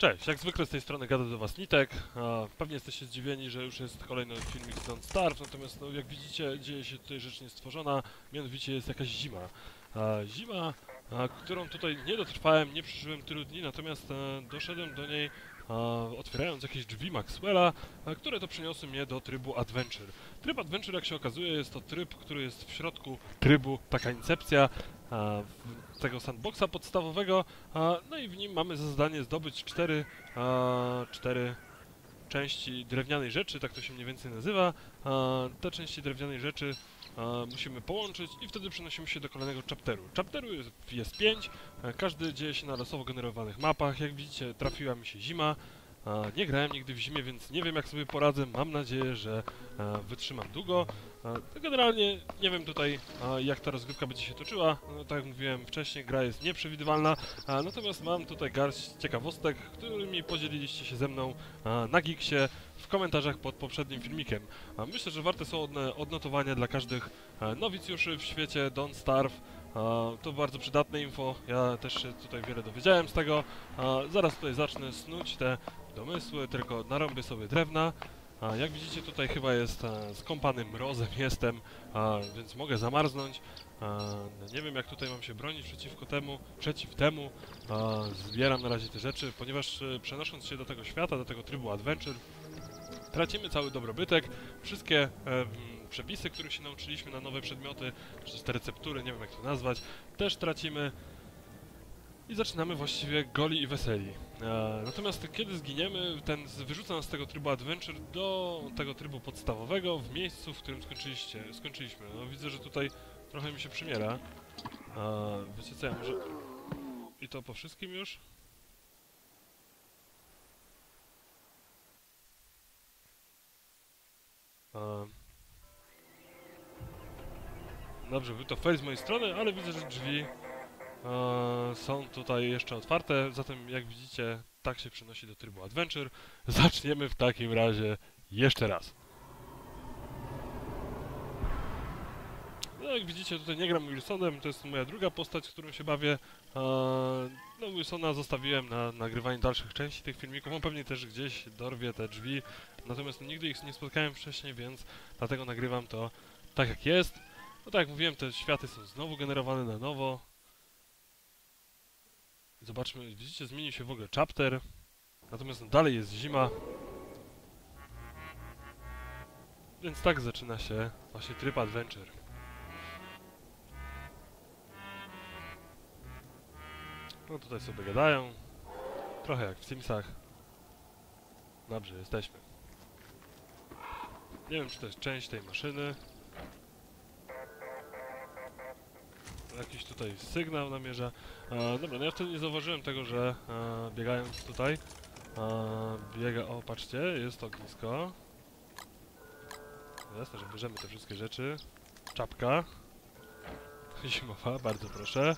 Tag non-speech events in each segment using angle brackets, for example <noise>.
Cześć, jak zwykle z tej strony gada do was Nitek. Pewnie jesteście zdziwieni, że już jest kolejny filmik Don't Starve, natomiast no, jak widzicie dzieje się tutaj rzecz niestworzona, mianowicie jest jakaś zima. Zima, którą tutaj nie dotrwałem, nie przeżyłem tylu dni, natomiast e, doszedłem do niej otwierając jakieś drzwi Maxwella, które to przyniosły mnie do trybu Adventure. Tryb Adventure, jak się okazuje, jest to tryb, który jest w środku trybu, taka incepcja tego sandboxa podstawowego, no i w nim mamy za zadanie zdobyć cztery, cztery części drewnianej rzeczy, tak to się mniej więcej nazywa. Te części drewnianej rzeczy musimy połączyć i wtedy przenosimy się do kolejnego chapteru. Chapteru jest, jest pięć, a, każdy dzieje się na losowo generowanych mapach. Jak widzicie, trafiła mi się zima. A, nie grałem nigdy w zimie, więc nie wiem jak sobie poradzę. Mam nadzieję, że a, wytrzymam długo. Generalnie nie wiem tutaj jak ta rozgrywka będzie się toczyła. No, tak jak mówiłem wcześniej, gra jest nieprzewidywalna. Natomiast mam tutaj garść ciekawostek, którymi podzieliliście się ze mną na Geeksie w komentarzach pod poprzednim filmikiem. Myślę, że warte są odnotowania dla każdych a, nowicjuszy w świecie Don't Starve. A, to bardzo przydatne info, ja też się tutaj wiele dowiedziałem z tego. A, zaraz tutaj zacznę snuć te domysły, tylko narąbię sobie drewna. A jak widzicie tutaj chyba jest e, skąpany mrozem <laughs> jestem, a, więc mogę zamarznąć. A, nie wiem jak tutaj mam się bronić przeciwko temu, przeciw temu. A, zbieram na razie te rzeczy, ponieważ e, przenosząc się do tego świata, do tego trybu adventure, tracimy cały dobrobytek, wszystkie e, przepisy, których się nauczyliśmy na nowe przedmioty, czy te receptury, nie wiem jak to nazwać, też tracimy. I zaczynamy właściwie goli i weseli. E, natomiast kiedy zginiemy, ten wyrzuca nas z tego trybu adventure do tego trybu podstawowego w miejscu, w którym skończyliście, skończyliśmy. No widzę, że tutaj trochę mi się przymiera. E, wiecie co, ja może... I to po wszystkim już? E, Dobrze, był to fail z mojej strony, ale widzę, że drzwi są tutaj jeszcze otwarte, zatem jak widzicie, tak się przenosi do trybu Adventure. <laughs> Zaczniemy w takim razie jeszcze raz. No jak widzicie, tutaj nie gram Wilsonem, to jest moja druga postać, którą się bawię. E, no Wilsona zostawiłem na nagrywanie dalszych części tych filmików, on pewnie też gdzieś dorwie te drzwi, natomiast nigdy ich nie spotkałem wcześniej, więc dlatego nagrywam to tak jak jest. No tak jak mówiłem, te światy są znowu generowane na nowo. Zobaczmy, widzicie, zmienił się w ogóle chapter. Natomiast dalej jest zima. Więc tak zaczyna się właśnie tryb adventure. No tutaj sobie gadają. Trochę jak w Simsach. Dobrze, jesteśmy. Nie wiem, czy to jest część tej maszyny. Jakiś tutaj sygnał namierza. E, dobra, no ja wtedy nie zauważyłem tego, że e, biegając tutaj e, biega... O, patrzcie, jest ognisko. Jasne, że bierzemy te wszystkie rzeczy. Czapka. <laughs> Zimowa, bardzo proszę.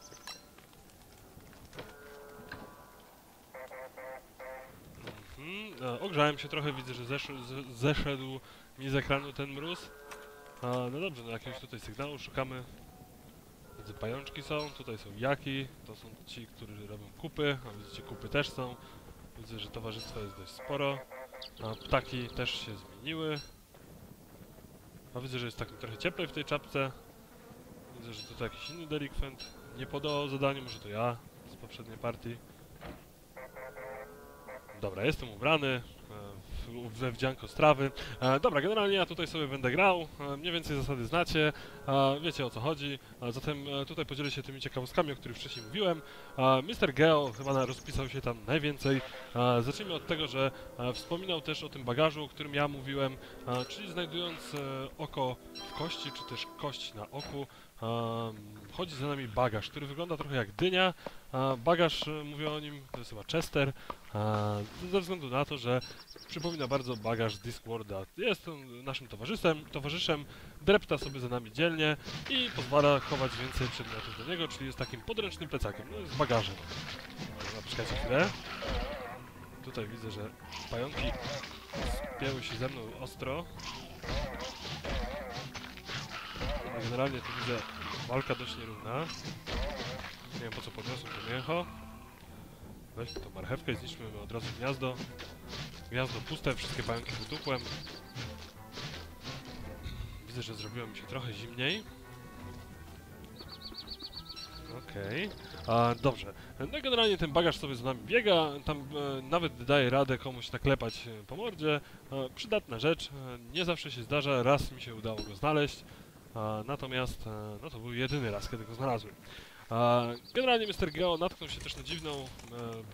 Mhm, e, ogrzałem się trochę, widzę, że zesz zeszedł mi z ekranu ten mróz. E, no dobrze, no jakiegoś tutaj sygnału szukamy. Widzę pajączki są, tutaj są jaki, to są ci, którzy robią kupy, a widzicie kupy też są. Widzę, że towarzystwa jest dość sporo. A ptaki też się zmieniły. A widzę, że jest tak trochę cieplej w tej czapce. Widzę, że tutaj jakiś inny delikwent nie podał zadaniu, może to ja z poprzedniej partii. Dobra, jestem ubrany we wdzianko strawy. E, dobra, generalnie ja tutaj sobie będę grał, e, mniej więcej zasady znacie, e, wiecie o co chodzi, e, zatem e, tutaj podzielę się tymi ciekawostkami, o których wcześniej mówiłem. E, Mr. Geo chyba rozpisał się tam najwięcej. Zacznijmy od tego, że wspominał też o tym bagażu, o którym ja mówiłem, czyli znajdując oko w kości, czy też kość na oku, chodzi za nami bagaż, który wygląda trochę jak dynia. E, bagaż, e, mówię o nim, to jest chyba Chester, e, ze względu na to, że przypomina bardzo bagaż Discworlda. Jest on naszym towarzyszem, towarzyszem, drepta sobie za nami dzielnie i pozwala chować więcej przedmiotów do niego, czyli jest takim podręcznym plecakiem, no jest bagażem. Dobra, poczekajcie chwilę. Tutaj widzę, że pająki spięły się ze mną ostro. A Generalnie tu widzę walka dość nierówna. Nie wiem po co podniosłem to mięcho. Weźmy tą marchewkę zniszczmy od razu gniazdo. Gniazdo puste, wszystkie pająki wytukłem. Widzę, że zrobiło mi się trochę zimniej. Okej. A Dobrze. No generalnie ten bagaż sobie z nami biega, tam e, nawet daje radę komuś naklepać e, po mordzie. E, przydatna rzecz, e, nie zawsze się zdarza, raz mi się udało go znaleźć. Natomiast, e, no to był jedyny raz, kiedy go znalazłem. Generalnie Mr. Geo natknął się też na dziwną e,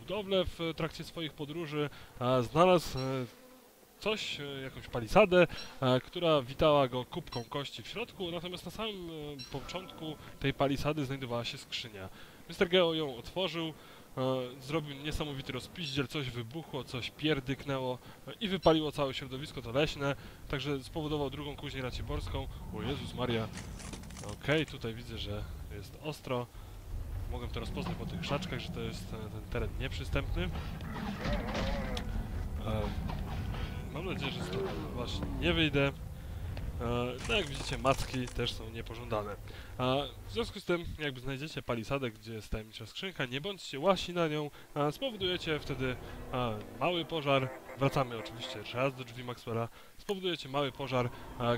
budowlę w trakcie swoich podróży. Znalazł e, coś, jakąś palisadę, która witała go kubką kości w środku, natomiast na samym początku tej palisady znajdowała się skrzynia. Mr. Geo ją otworzył, zrobił niesamowity rozpiździel, coś wybuchło, coś pierdyknęło e, i wypaliło całe środowisko to leśne, także spowodował drugą kuźnię raciborską. O Jezus Maria. Okej, tutaj widzę, że jest ostro. Mogę to rozpoznać po tych krzaczkach, że to jest e, ten teren nieprzystępny. E, Mam nadzieję, że stąd właśnie nie wyjdę. E, No jak widzicie, macki też są niepożądane. W związku z tym, jakby znajdziecie palisadę, gdzie jest tajemnicza skrzynka, nie bądźcie łasi na nią, spowodujecie wtedy mały pożar. Wracamy oczywiście jeszcze raz do drzwi Maxwella. Spowodujecie mały pożar,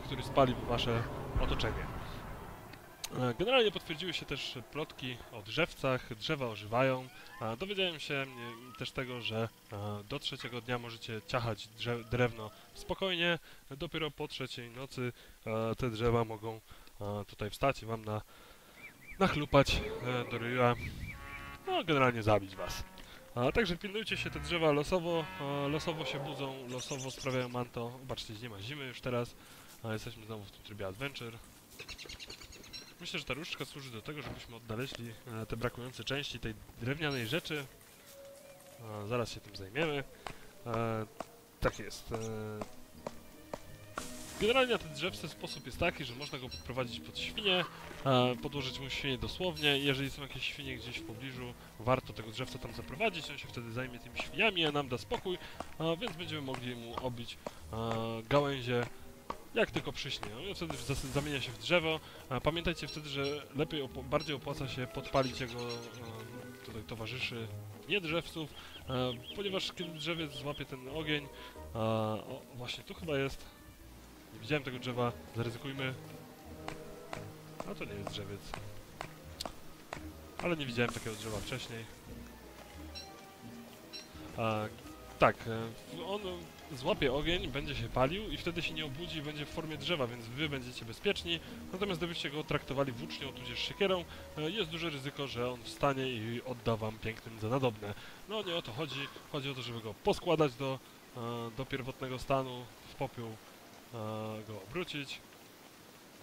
który spali wasze otoczenie. E, Generalnie potwierdziły się też plotki o drzewcach, drzewa ożywają. Dowiedziałem się e, też tego, że e, do trzeciego dnia możecie ciachać drewno spokojnie. Dopiero po trzeciej nocy te drzewa mogą tutaj wstać i wam na, nachlupać do ryja. No, generalnie zabić was. A, także pilnujcie się, te drzewa losowo, losowo się budzą, losowo sprawiają manto. Zobaczcie, nie ma zimy już teraz. A, jesteśmy znowu w tym trybie adventure. Myślę, że ta różdżka służy do tego, żebyśmy odnaleźli e, te brakujące części tej drewnianej rzeczy. E, zaraz się tym zajmiemy. E, tak jest. E, generalnie ten drzewce sposób jest taki, że można go podprowadzić pod świnię, e, podłożyć mu świnię dosłownie. Jeżeli są jakieś świnie gdzieś w pobliżu, warto tego drzewca tam zaprowadzić. On się wtedy zajmie tymi świniami, a nam da spokój, więc będziemy mogli mu obić gałęzie jak tylko przyśnie. On wtedy zamienia się w drzewo. Pamiętajcie wtedy, że lepiej, bardziej opłaca się podpalić jego e, tutaj towarzyszy, nie drzewców, e, ponieważ kiedy drzewiec złapie ten ogień, o, właśnie tu chyba jest, nie widziałem tego drzewa, zaryzykujmy, a to nie jest drzewiec, ale nie widziałem takiego drzewa wcześniej. Tak, e, on złapie ogień, będzie się palił i wtedy się nie obudzi i będzie w formie drzewa, więc wy będziecie bezpieczni. Natomiast gdybyście go traktowali włócznią tudzież siekierą, e, jest duże ryzyko, że on wstanie i odda wam pięknym za nadobne. No nie o to chodzi. Chodzi o to, żeby go poskładać do, e, do pierwotnego stanu, w popiół go obrócić.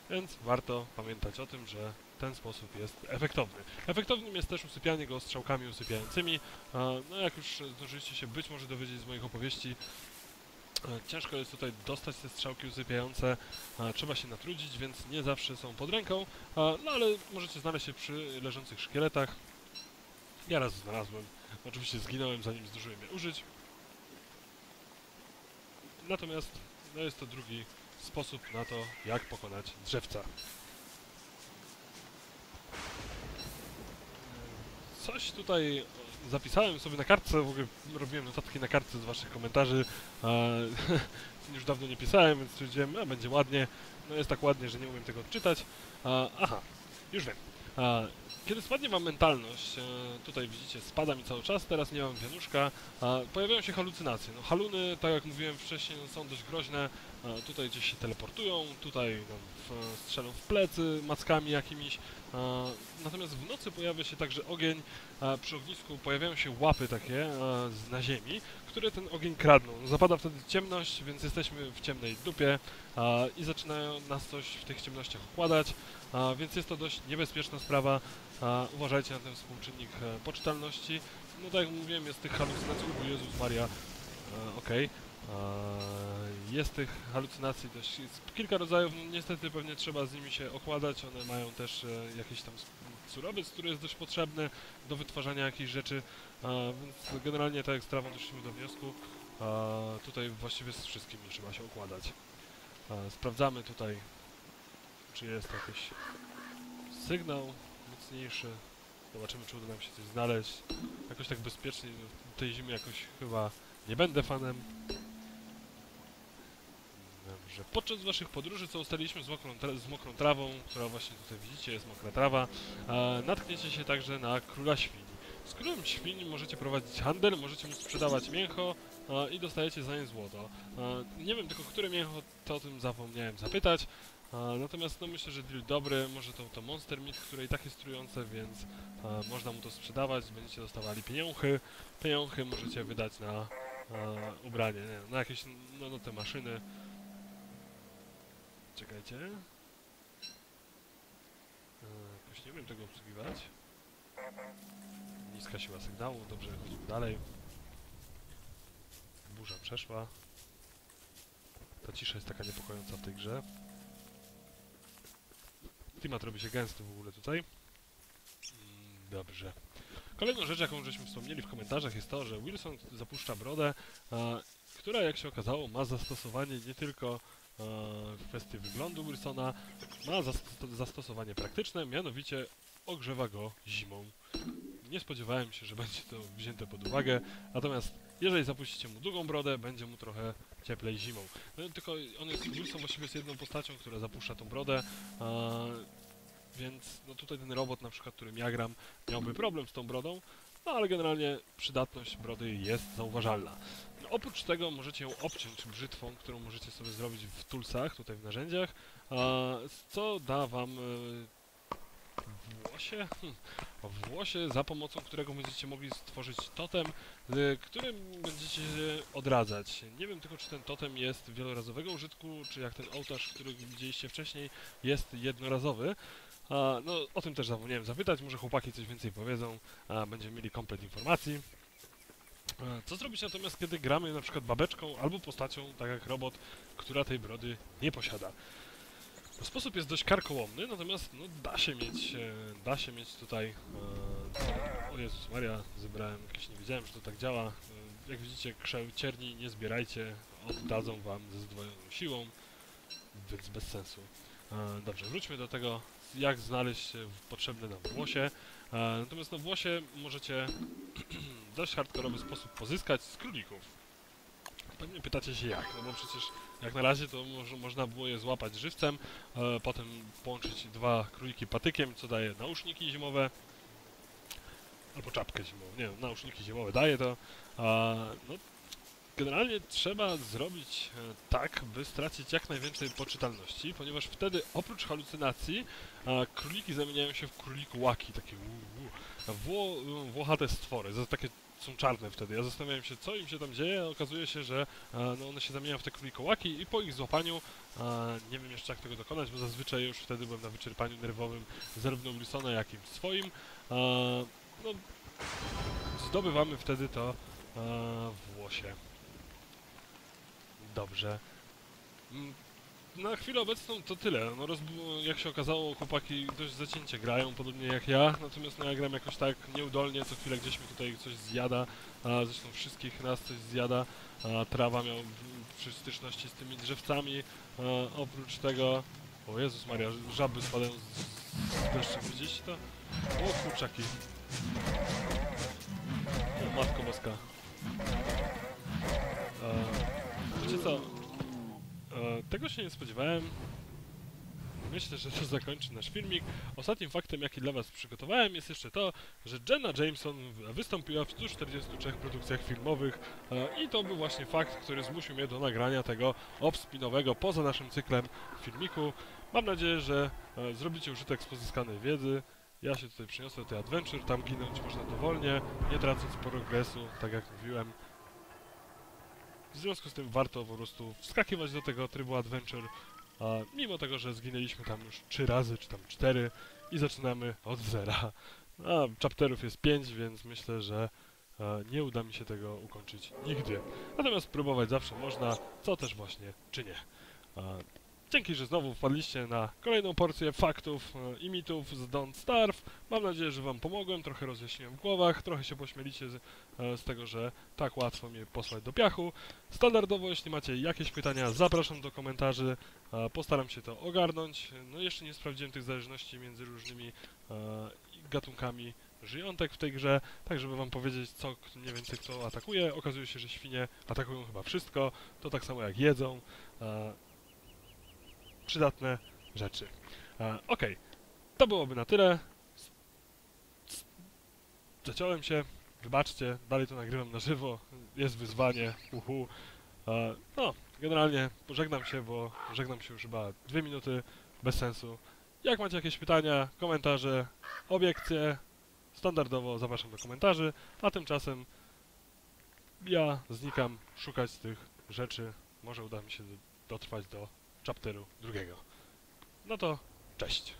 Więc warto pamiętać o tym, że ten sposób jest efektowny. Efektownym jest też usypianie go strzałkami usypiającymi. E, No jak już zdążyliście się być może dowiedzieć z moich opowieści, E, Ciężko jest tutaj dostać te strzałki usypiające, e, trzeba się natrudzić, więc nie zawsze są pod ręką, no ale możecie znaleźć się przy leżących szkieletach. Ja raz znalazłem, oczywiście zginąłem zanim zdążyłem je użyć. Natomiast no jest to drugi sposób na to, jak pokonać drzewca. Coś tutaj zapisałem sobie na kartce, w ogóle robiłem notatki na kartce z waszych komentarzy. E, <laughs> już dawno nie pisałem, więc stwierdziłem, a będzie ładnie. No jest tak ładnie, że nie umiem tego odczytać. E, aha, już wiem. E, kiedy spadnie wam mentalność, e, tutaj widzicie, spada mi cały czas, teraz nie mam wianuszka, e, pojawiają się halucynacje. No, haluny, tak jak mówiłem wcześniej, no, są dość groźne. E, tutaj gdzieś się teleportują, tutaj no, w, strzelą w plecy mackami jakimiś. E, natomiast w nocy pojawia się także ogień, a przy ognisku pojawiają się łapy takie e, na ziemi, które ten ogień kradną. Zapada wtedy ciemność, więc jesteśmy w ciemnej dupie i zaczynają nas coś w tych ciemnościach okładać, a, więc jest to dość niebezpieczna sprawa. Uważajcie na ten współczynnik e, poczytalności. No tak jak mówiłem, jest tych halucynacji, Jezus Maria, e, okej. A, Jest tych halucynacji dość kilka rodzajów, no niestety pewnie trzeba z nimi się okładać, one mają też e, jakiś tam surowiec, który jest dość potrzebny do wytwarzania jakichś rzeczy, a, więc generalnie tak jak z trawą doszliśmy do wniosku, tutaj właściwie z wszystkimi trzeba się układać. A, sprawdzamy tutaj, czy jest jakiś sygnał mocniejszy. Zobaczymy, czy uda nam się coś znaleźć. Jakoś tak bezpiecznie, no, tej zimy jakoś chyba nie będę fanem. Dobrze. Podczas waszych podróży, co ustaliliśmy z mokrą, z mokrą trawą, która właśnie tutaj widzicie, jest mokra trawa, e, natkniecie się także na króla świń. Z królem świń możecie prowadzić handel, możecie mu sprzedawać mięcho e, i dostajecie za nie złoto. E, nie wiem tylko, które mięcho, to o tym zapomniałem zapytać. E, natomiast no myślę, że deal dobry, może to, to Monster Meat, które i tak jest trujące, więc e, można mu to sprzedawać, będziecie dostawali pieniądze. Pieniądze możecie wydać na e, ubranie, nie, na jakieś, no te maszyny. Czekajcie. E, jakoś nie wiem tego obsługiwać. Niska siła sygnału, dobrze, chodźmy dalej. Burza przeszła. Ta cisza jest taka niepokojąca w tej grze. Klimat robi się gęsty w ogóle tutaj. Dobrze. Kolejną rzecz, jaką żeśmy wspomnieli w komentarzach jest to, że Wilson zapuszcza brodę, a, która jak się okazało ma zastosowanie nie tylko e, w kwestii wyglądu Wilsona, ma zasto- zastosowanie praktyczne, mianowicie ogrzewa go zimą. Nie spodziewałem się, że będzie to wzięte pod uwagę, natomiast jeżeli zapuścicie mu długą brodę, będzie mu trochę cieplej zimą. No, tylko on jest, Wilson właściwie jest jedną postacią, która zapuszcza tą brodę, a, więc no tutaj ten robot na przykład, którym ja gram, miałby problem z tą brodą, no ale generalnie przydatność brody jest zauważalna. Oprócz tego możecie ją obciąć brzytwą, którą możecie sobie zrobić w toolsach, tutaj w narzędziach, co da wam e, włosie? Hm, włosie, za pomocą którego będziecie mogli stworzyć totem, y, którym będziecie się odradzać. Nie wiem tylko, czy ten totem jest wielorazowego użytku, czy jak ten ołtarz, który widzieliście wcześniej, jest jednorazowy. No, o tym też zapomniałem zapytać, może chłopaki coś więcej powiedzą, a będziemy mieli komplet informacji. E, Co zrobić natomiast, kiedy gramy na przykład babeczką albo postacią, tak jak robot, która tej brody nie posiada? No, Sposób jest dość karkołomny, natomiast no, da się mieć, e, da się mieć tutaj, e, o Jezus Maria, zebrałem jakieś, nie wiedziałem, że to tak działa. E, jak widzicie, krzew cierni nie zbierajcie, oddadzą wam ze zdwojoną siłą, więc bez sensu. E, dobrze, wróćmy do tego, jak znaleźć potrzebne nam włosie. E, natomiast no włosie możecie <clears throat> w dość hardkorowy sposób pozyskać z królików. Pewnie pytacie się jak, no bo przecież jak na razie to może, można było je złapać żywcem, e, potem połączyć dwa króliki patykiem, co daje nauszniki zimowe, albo czapkę zimową, nie wiem, nauszniki zimowe daje to. No, generalnie trzeba zrobić e, tak, by stracić jak najwięcej poczytalności, ponieważ wtedy oprócz halucynacji króliki zamieniają się w królikłaki, takie uu, uu. A Wło, włochate stwory, takie są czarne wtedy. Ja zastanawiałem się, co im się tam dzieje, okazuje się, że e, no, one się zamieniają w te królikołaki i po ich złapaniu, e, nie wiem jeszcze jak tego dokonać, bo zazwyczaj już wtedy byłem na wyczerpaniu nerwowym zarówno Wilsona, jak i swoim. E, no, zdobywamy wtedy to e, włosie. Dobrze. Mm, Na chwilę obecną to tyle. No jak się okazało, chłopaki dość zacięcie grają, podobnie jak ja, natomiast no ja gram jakoś tak nieudolnie, co chwilę gdzieś mi tutaj coś zjada, a zresztą wszystkich nas coś zjada, a trawa miał przy styczności z tymi drzewcami, a oprócz tego... O Jezus Maria, żaby spadają z, deszczu, widzieliście to? O kurczaki. O matko boska. Wiecie co? E, tego się nie spodziewałem. Myślę, że to zakończy nasz filmik. Ostatnim faktem, jaki dla Was przygotowałem, jest jeszcze to, że Jenna Jameson wystąpiła w 143 produkcjach filmowych e, i to był właśnie fakt, który zmusił mnie do nagrania tego obspinowego poza naszym cyklem filmiku. Mam nadzieję, że e, zrobicie użytek z pozyskanej wiedzy. Ja się tutaj przyniosę do tej adventure, tam ginąć można dowolnie, nie tracąc progresu, tak jak mówiłem. W związku z tym warto po prostu wskakiwać do tego trybu adventure, a mimo tego, że zginęliśmy tam już 3 razy, czy tam 4 i zaczynamy od zera. A chapterów jest 5, więc myślę, że e, nie uda mi się tego ukończyć nigdy. Natomiast próbować zawsze można, co też właśnie czynię. E, Dzięki, że znowu wpadliście na kolejną porcję faktów e, i mitów z Don't Starve. Mam nadzieję, że Wam pomogłem, trochę rozjaśniłem w głowach, trochę się pośmieliście z, e, z tego, że tak łatwo mnie posłać do piachu. Standardowo, jeśli macie jakieś pytania, zapraszam do komentarzy. E, Postaram się to ogarnąć. No jeszcze nie sprawdziłem tych zależności między różnymi gatunkami żyjątek w tej grze, tak żeby wam powiedzieć, co mniej więcej kto atakuje. Okazuje się, że świnie atakują chyba wszystko, to tak samo jak jedzą. Przydatne rzeczy. E, Okej, to byłoby na tyle. Zaciąłem się, wybaczcie, dalej to nagrywam na żywo, jest wyzwanie, uhu. E, no, generalnie pożegnam się, bo żegnam się już chyba dwie minuty, bez sensu. Jak macie jakieś pytania, komentarze, obiekcje, standardowo zapraszam do komentarzy, a tymczasem ja znikam szukać tych rzeczy. Może uda mi się dotrwać do chapteru drugiego. No to cześć.